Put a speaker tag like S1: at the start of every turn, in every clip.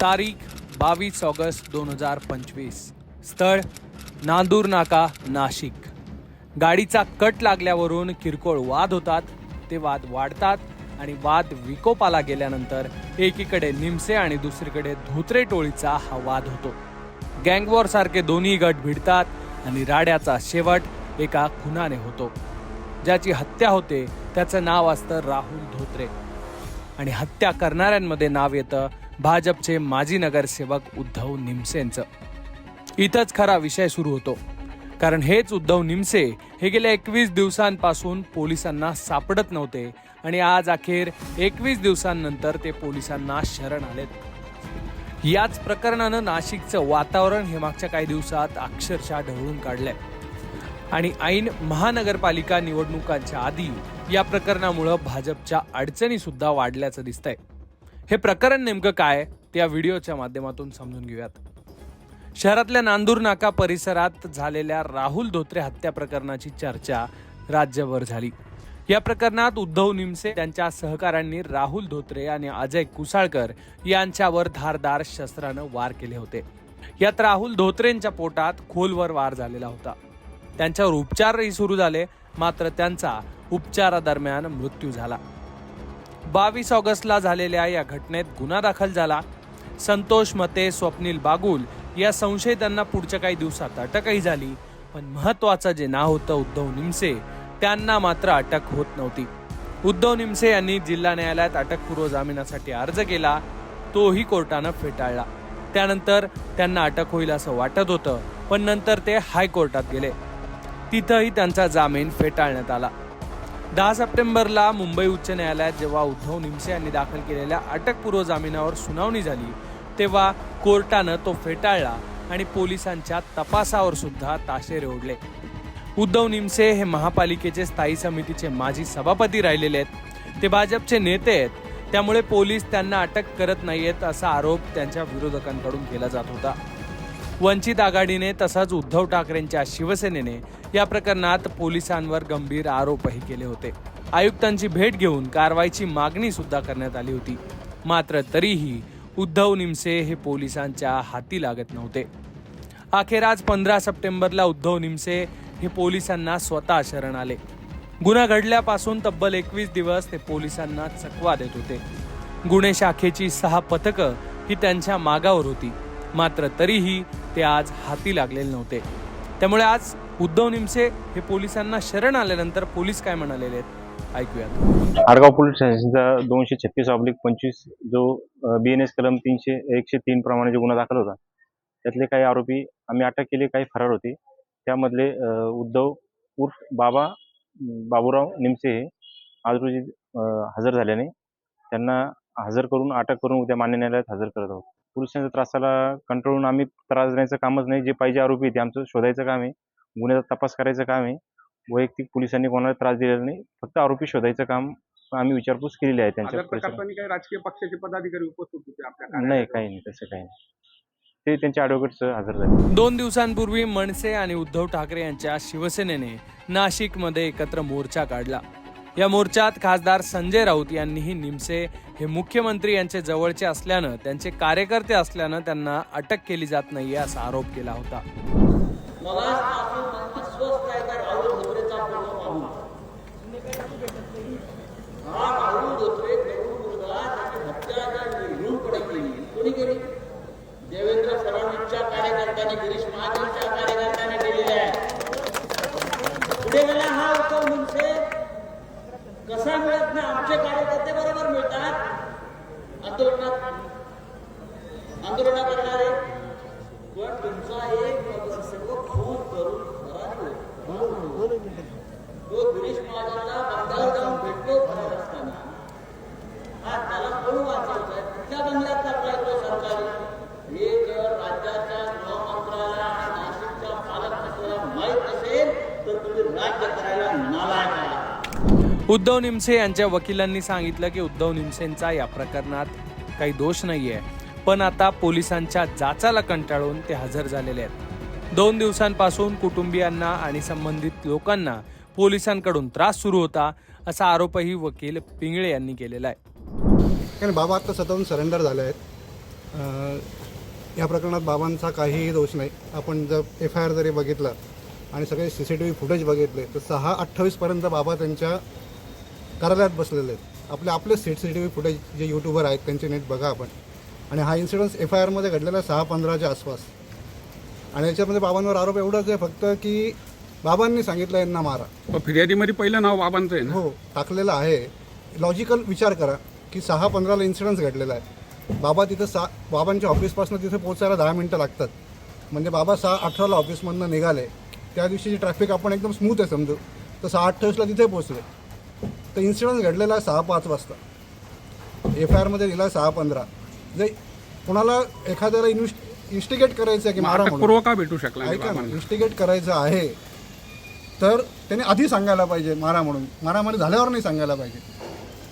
S1: तारीख बावीस ऑगस्ट दोन हजार पंचवीस. स्थळ नांदूर नाका नाशिक. गाडीचा कट लागल्यावरून किरकोळ वाद होतात. ते वाद वाढतात आणि वाद विकोपाला गेल्यानंतर एकीकडे निमसे आणि दुसरीकडे धोत्रे टोळीचा हा वाद होतो. गँगवॉर सारखे दोन्ही गट भिडतात आणि राड्याचा शेवट एका खुनाने होतो. ज्याची हत्या होते त्याचं नाव असतं राहुल धोत्रे. आणि हत्या करणाऱ्यांमध्ये नाव येतं भाजपचे माजी नगरसेवक उद्धव निमसेंचं. इथंच खरा विषय सुरू होतो. कारण हेच उद्धव निमसे हे गेल्या एकवीस दिवसांपासून पोलिसांना सापडत नव्हते आणि आज अखेर एकवीस दिवसांनंतर ते पोलिसांना शरण आलेत. याच प्रकरणानं नाशिकचं वातावरण हे मागच्या काही दिवसात अक्षरशः ढवळून काढलंय. आणि ऐन महानगरपालिका निवडणुकांच्या आधी या प्रकरणामुळं भाजपच्या अडचणी सुद्धा वाढल्याचं दिसतंय. हे प्रकरण नेमकं काय ते या व्हिडिओच्या माध्यमातून समजून घेऊयात. शहरातल्या नांदूर नाका परिसरात झालेल्या राहुल धोत्रे हत्या प्रकरणाची चर्चा राज्यभर झाली. या प्रकरणात उद्धव निमसे त्यांच्या सहकाऱ्यांनी राहुल धोत्रे आणि अजय कुसाळकर यांच्यावर धारदार शस्त्रानं वार केले होते. यात राहुल धोत्रेंच्या पोटात खोलवर वार झालेला होता. त्यांच्यावर उपचारही सुरू झाले मात्र त्यांचा उपचारादरम्यान मृत्यू झाला. बावीस ऑगस्टला झालेल्या या घटनेत गुन्हा दाखल झाला. संतोष मते स्वप्नील बागुल या संशयितांना पुढच्या काही दिवसात अटकही झाली. पण महत्वाचं जे नाव होतं उद्धव निमसे त्यांना मात्र अटक होत नव्हती. उद्धव निमसे यांनी जिल्हा न्यायालयात अटकपूर्व जामिनासाठी अर्ज केला तोही कोर्टानं फेटाळला. त्यानंतर त्यांना अटक होईल असं वाटत होतं पण नंतर ते हायकोर्टात गेले. तिथंही त्यांचा जामीन फेटाळण्यात आला. दहा सप्टेंबरला मुंबई उच्च न्यायालयात जेव्हा उद्धव निमसे यांनी दाखल केलेल्या अटकपूर्व जामिनावर सुनावणी झाली तेव्हा कोर्टानं तो फेटाळला आणि पोलिसांच्या तपासावर सुद्धा ताशेरे ओढले. उद्धव निमसे हे महापालिकेचे स्थायी समितीचे माजी सभापती राहिलेले आहेत. ते भाजपचे नेते आहेत. त्यामुळे पोलीस त्यांना अटक करत नाहीयेत असा आरोप त्यांच्या विरोधकांकडून केला जात होता. वंचित आघाडीने तसंच उद्धव ठाकरेंच्या शिवसेनेने या प्रकरणात पोलिसांवर गंभीर आरोपही केले होते. आयुक्तांची भेट घेऊन कारवाईची मागणी सुद्धा करण्यात आली होती. मात्र तरीही उद्धव निमसे हे पोलिसांच्या हाती लागत नव्हते. अखेर आज पंधरा सप्टेंबरला उद्धव निमसे हे पोलिसांना स्वतः शरण आले. गुन्हा घडल्यापासून तब्बल एकवीस दिवस ते पोलिसांना चकवा देत होते. गुन्हे शाखेची सहा पथकं ही त्यांच्या मागावर होती. मात्र तरीही ते आज हाती लागलेले नव्हते. त्यामुळे आज उद्धव निमसे हे पोलिसांना शरण आल्यानंतर पोलीस काय म्हणालेले आहेत? ऐकूयात.
S2: आडगाव पोलीस स्टेशनचा दोनशे छत्तीस ऑब्लिक पंचवीस जो बी एन एस कलम तीनशे एकशे तीन प्रमाणे जो गुन्हा दाखल होता त्यातले काही आरोपी आम्ही अटक केले काही फरार होते. त्यामधले उद्धव उर्फ बाबा बाबूराव निमसे हे आज रोजी हजर झाल्याने त्यांना हजर करून अटक करून उद्या मान्य न्यायालयात हजर करत आहोत. पोलिसांच्या त्रासाला कंट्रोलून आम्ही त्रास देण्याचं कामच नाही. जे पाहिजे आरोपी ते आमचं शोधायचं काम आहे. गुन्ह्याचा तपास करायचं काम आहे. वैयक्तिक पोलिसांनी कोणाला त्रास दिलेला नाही. फक्त आरोपी शोधायचं काम आम्ही विचारपूस केलेली आहे त्यांच्या
S3: राजकीय पक्षाचे पदाधिकारी उपस्थित होते
S2: नाही? काही नाही तसं काही नाही. ते त्यांच्या ॲडव्होकेट्स हजर झाले.
S1: दोन दिवसांपूर्वी मनसे आणि उद्धव ठाकरे यांच्या शिवसेनेने नाशिकमध्ये एकत्र मोर्चा काढला. या मोर्चात खासदार संजय राऊत यांनीही निमसे हे मुख्यमंत्री यांचे जवळचे असल्यानं त्यांचे कार्यकर्ते असल्यानं त्यांना अटक केली जात नाहीये असा आरोप केला होता
S4: मगासपासून अस्वस्थ आहे का राहुल धोत्रेचा फोटो पाहून हा राहुल धोत्रे तरुण मुलगा त्याची हत्या ज्या निर्घृणपणे केली कोणी केली देवेंद्र फडणवीसच्या कार्यकर्त्याने गिरीश महाजनच्या कार्यकर्त्याने केलेली आहे पुढे गेला हा उद्धव निमसे मिळतात ना आमचे कार्यकर्ते बरोबर मिळतात. आंदोलनात आंदोलना
S1: उद्धव निमसे यांच्या वकिलांनी सांगितलं की उद्धव निमसेंचा या प्रकरणात काही दोष नाहीये. पण आता पोलिसांच्या जाचाला कंटाळून ते हजर झालेले आहेत. दोन दिवसांपासून कुटुंबियांना आणि संबंधित लोकांना पोलिसांकडून त्रास सुरू होता असा आरोपही वकील पिंगळे यांनी केलेला आहे.
S5: कारण बाबा आता स्वतःहून सरेंडर झाले आहेत. या प्रकरणात बाबांचा काहीही दोष नाही. आपण जर एफ आय आर जरी बघितलं आणि सगळे C C T V footage बघितले तर सहा अठ्ठावीसपर्यंत बाबा त्यांच्या कार्यालयात बसलेले आहेत. आपले आपले C C T V footage जे यूट्यूबर आहेत त्यांचे नेट बघा आपण. आणि हा इन्सिडन्स एफ आय आरमध्ये घडलेला आहे सहा पंधराच्या आसपास. आणि याच्यामध्ये बाबांवर आरोप एवढाच आहे फक्त की बाबांनी सांगितलं यांना मारा.
S6: पण फिर्यादीमध्ये पहिलं नाव बाबांचं आहे ना?
S5: हो टाकलेलं आहे. लॉजिकल विचार करा की सहा पंधराला इन्सिडन्स घडलेला आहे. बाबा तिथं सा बाबांच्या ऑफिसपासून तिथे पोहोचायला दहा मिनटं लागतात. म्हणजे बाबा सहा अठराला ऑफिसमधनं निघाले. त्या दिवशीची ट्रॅफिक आपण एकदम स्मूथ आहे समजू. तर सहा अठ्ठावीसला तिथे पोहोचले. तर इन्सिडन्स घडलेला आहे सहा पाच वाजता. एफ आय आरमध्ये दिला सहा पंधरा. जे कोणाला एखाद्याला इन्व्हेस्ट इन्स्टिगेट करायचं आहे की मारा म्हणून.
S6: अटकपूर्व का भेटू शकला नाही
S5: ऐका ना इन्स्टिगेट करायचं आहे. तर त्याने आधी सांगायला पाहिजे मारा म्हणून. मारामारी झाल्यावर नाही सांगायला पाहिजे.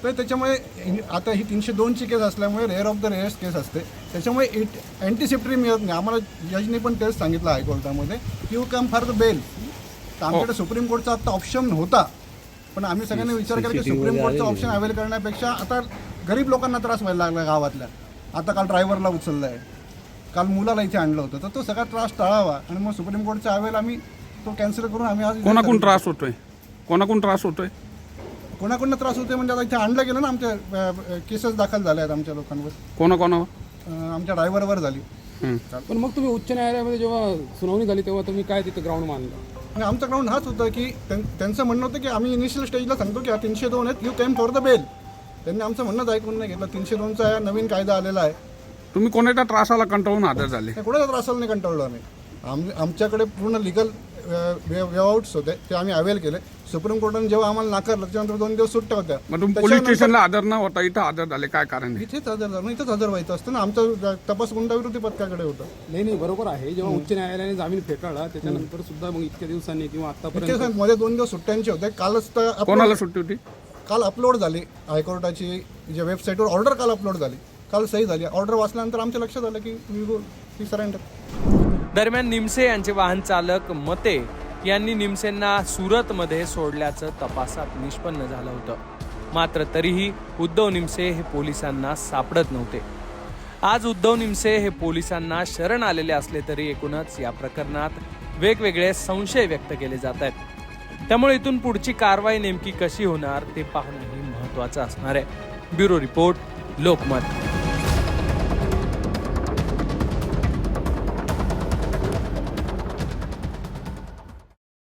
S5: तर त्याच्यामुळे इन- आता ही तीनशे दोनची केस असल्यामुळे rare of the rarest case असते. त्याच्यामुळे इट अँटिसिप्टरी मिळत नाही. आम्हाला जजने पण तेच सांगितलं हायकोर्टामध्ये you come for the bail तर आमच्याकडे सुप्रीम कोर्टचा आता ऑप्शन होता पण आम्ही सगळ्यांनी विचार केला की सुप्रीम कोर्टचा ऑप्शन अवेल करण्यापेक्षा आता गरीब लोकांना त्रास व्हायला लागला गावातल्या. आता काल ड्रायव्हरला उचललं आहे काल मुलाला इथे आणलं होतं. तर तो सगळा त्रास टाळावा आणि मग सुप्रीम कोर्टचा अवेल आम्ही तो कॅन्सल करून आम्ही आज
S6: कोणाकोण त्रास होतोय? कोणाकोण त्रास होतोय?
S5: कोणाकोणा त्रास होते म्हणजे आता इथे आणलं गेलं ना आमच्या केसेस दाखल झाल्या आहेत आमच्या लोकांवर.
S6: कोणाकोणावर
S5: आमच्या ड्रायव्हरवर झाली.
S6: हं.
S7: पण मग तुम्ही उच्च न्यायालयामध्ये जेव्हा सुनावणी झाली तेव्हा तुम्ही काय तिथं ग्राउंड मानलं?
S5: आणि आमचा ग्राउंड हाच होता की त्यां- त्यांचं म्हणणं होतं की आम्ही इनिशियल स्टेजला सांगतो की हा तीनशे दोन आहेत you came for the bail त्यांनी आमचं म्हणणंच ऐकून नाही घेतलं. तीनशे दोनचा नवीन कायदा आलेला आहे.
S6: तुम्ही कोणाच्या त्रासाला कंटाळून हजर झाले?
S5: कुणाच्या त्रासाला नाही कंटाळलो आम्ही. आम आमच्याकडे पूर्ण लिगल वेआउट्स होते ते आम्ही अवेल केले. सुप्रीम कोर्टाने जेव्हा आम्हाला नाकारलं त्याच्यानंतर दोन दिवस सुट्ट्या होत्या.
S6: मग तुम्ही पोलीस
S5: त्याच्यानंतर-
S6: स्टेशनला हजर न होता इथं हजर झाले काय कारण आहे?
S5: इथेच हजर झालं इथेच हजर व्हायचं असतं ना. आमचा तपास गुंडाविरोधी पथकाकडे होतं.
S7: नाही नाही बरोबर आहे. जेव्हा उच्च न्यायालयाने जामीन फेटाळला त्याच्यानंतर सुद्धा मग इतक्या दिवसांनी किंवा आतापर्यंत
S5: इतके मध्ये दोन दिवस सुट्ट्यांचे होते. कालच तर upload-
S6: कोणाला सुट्टी होती?
S5: काल अपलोड झाली. हायकोर्टाची जे वेबसाईटवर ऑर्डर काल अपलोड झाली. काल सही झाली. ऑर्डर वाचल्यानंतर आमच्या लक्षात आलं की वी गो वी सरेंडर
S1: दरम्यान निमसे यांचे वाहन चालक मते यांनी निमसेंना सुरतमध्ये सोडल्याचं तपासात निष्पन्न झालं होतं. मात्र तरीही उद्धव निमसे हे पोलिसांना सापडत नव्हते. आज उद्धव निमसे हे पोलिसांना शरण आलेले असले तरी एकूणच या प्रकरणात वेगवेगळे संशय व्यक्त केले जात आहेत. त्यामुळे इथून पुढची कारवाई नेमकी कशी होणार ते पाहणंही महत्वाचं असणार आहे. Bureau report Lokmat.